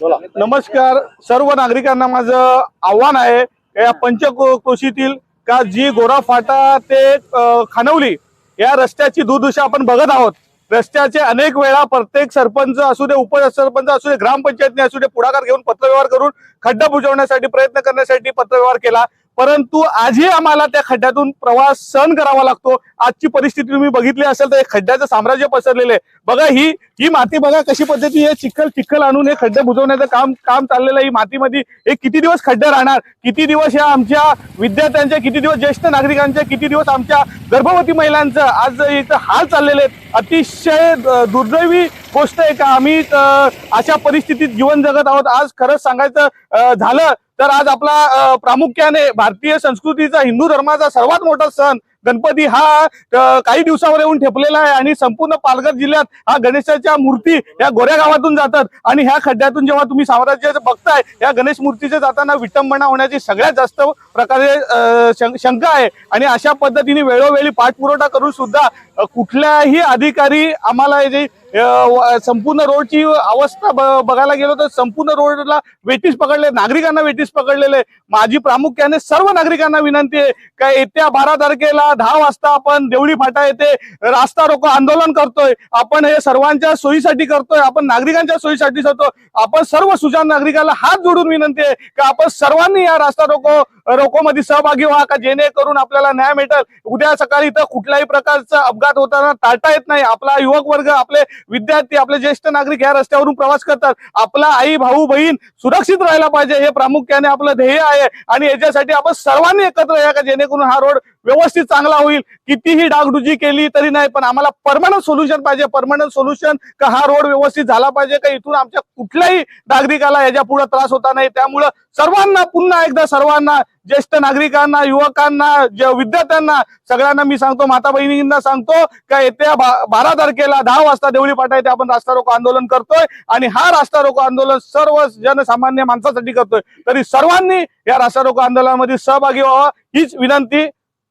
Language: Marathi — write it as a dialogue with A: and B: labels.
A: नमस्कार. सर्व नागरिकांना माझं आव्हान आहे या पंचक्रोशीतील का जी गोरा फाटा ते खानवली या रस्त्याची दुर्दशा आपण बघत आहोत. रस्त्याचे अनेक वेळा प्रत्येक सरपंच असू दे उपसरपंच असू दे ग्रामपंचायतने असू दे पुढाकार घेऊन पत्रव्यवहार करून खड्डा बुजवण्यासाठी प्रयत्न करण्यासाठी पत्रव्यवहार केला. परंतु आजही आम्हाला त्या खड्ड्यातून प्रवास सहन करावा लागतो. आजची परिस्थिती तुम्ही बघितली असेल तर हे खड्ड्याचं साम्राज्य पसरलेलं आहे. बघा ही ही माती बघा कशी पद्धती हे चिखल चिखल आणून हे खड्डे बुजवण्याचं काम काम चाललेलं आहे. ही मातीमध्ये हे किती दिवस खड्डे राहणार? किती दिवस या आमच्या विद्यार्थ्यांच्या किती दिवस ज्येष्ठ नागरिकांच्या किती दिवस आमच्या गर्भवती महिलांचं आज इथं हाल चाललेले आहेत? अतिशय दुर्दैवी गोष्ट आहे का? आम्ही अशा परिस्थितीत जीवन जगत आहोत. आज खरंच सांगायचं झालं तर आज आपला प्रामुख्याने भारतीय संस्कृतीचा हिंदू धर्माचा सर्वात मोठा सण गणपती हा काही दिवसावर येऊन ठेपलेला आहे आणि संपूर्ण पालघर जिल्ह्यात हा गणेशाच्या मूर्ती या गोऱ्या गावातून जातात. आणि ह्या खड्ड्यातून जेव्हा तुम्ही साम्राज्याचं बघताय या गणेश मूर्तीचे जाताना विटंबना होण्याची सगळ्यात जास्त प्रकारे शं- शंका आहे. आणि अशा पद्धतीने वेळोवेळी पाठपुरवठा करून सुद्धा कुठल्याही अधिकारी आम्हाला जे संपूर्ण रोडची अवस्था बघायला गेलो तर संपूर्ण रोडला वेटीस पकडले नागरिकांना वेटीस पकडलेले. माझी प्रामुख्याने सर्व नागरिकांना विनंती आहे का येत्या बारा तारखेला दहा वाजता आपण देवळी फाटा येथे रास्ता रोको आंदोलन करतोय. आपण हे सर्वांच्या सोयीसाठी करतोय. आपण नागरिकांच्या सोयीसाठी करतो. आपण सर्व सुजाण नागरिकाला हात जोडून विनंती आहे की आपण सर्वांनी या रास्ता रोको रोकोमध्ये सहभागी व्हा का जेणेकरून आपल्याला न्याय मिळेल. उद्या सकाळी इथं कुठल्याही प्रकारचा अपघात होताना टाळता येत नाही. आपला युवक वर्ग आपले विद्यार्थी आपले ज्येष्ठ नागरिक या रस्त्यावरून प्रवास करतात. आपला आई भाऊ बहीण सुरक्षित राहायला पाहिजे हे प्रामुख्याने आपलं ध्येय आहे. आणि याच्यासाठी आपण सर्वांनी एकत्र या का जेणेकरून हा रोड व्यवस्थित चांगला होईल. कितीही डागडुजी केली तरी नाही पण आम्हाला परमनंट सोल्युशन पाहिजे. परमनंट सोल्युशन का हा रोड व्यवस्थित झाला पाहिजे का इथून आमच्या कुठल्याही नागरिकाला याच्यापुढे त्रास होता नाही. त्यामुळं सर्वांना पुन्हा एकदा सर्वांना ज्येष्ठ नागरिकांना युवकांना विद्यार्थ्यांना सगळ्यांना मी सांगतो माता बहिणींना सांगतो का येत्या बारा तारखेला दहा वाजता देवळी फाटा येथे आपण रास्ता रोको आंदोलन करतोय आणि हा रास्ता रोको आंदोलन सर्व जनसामान्य माणसासाठी करतोय. तरी सर्वांनी या रास्ता रोको आंदोलनामध्ये सहभागी व्हावा हीच विनंती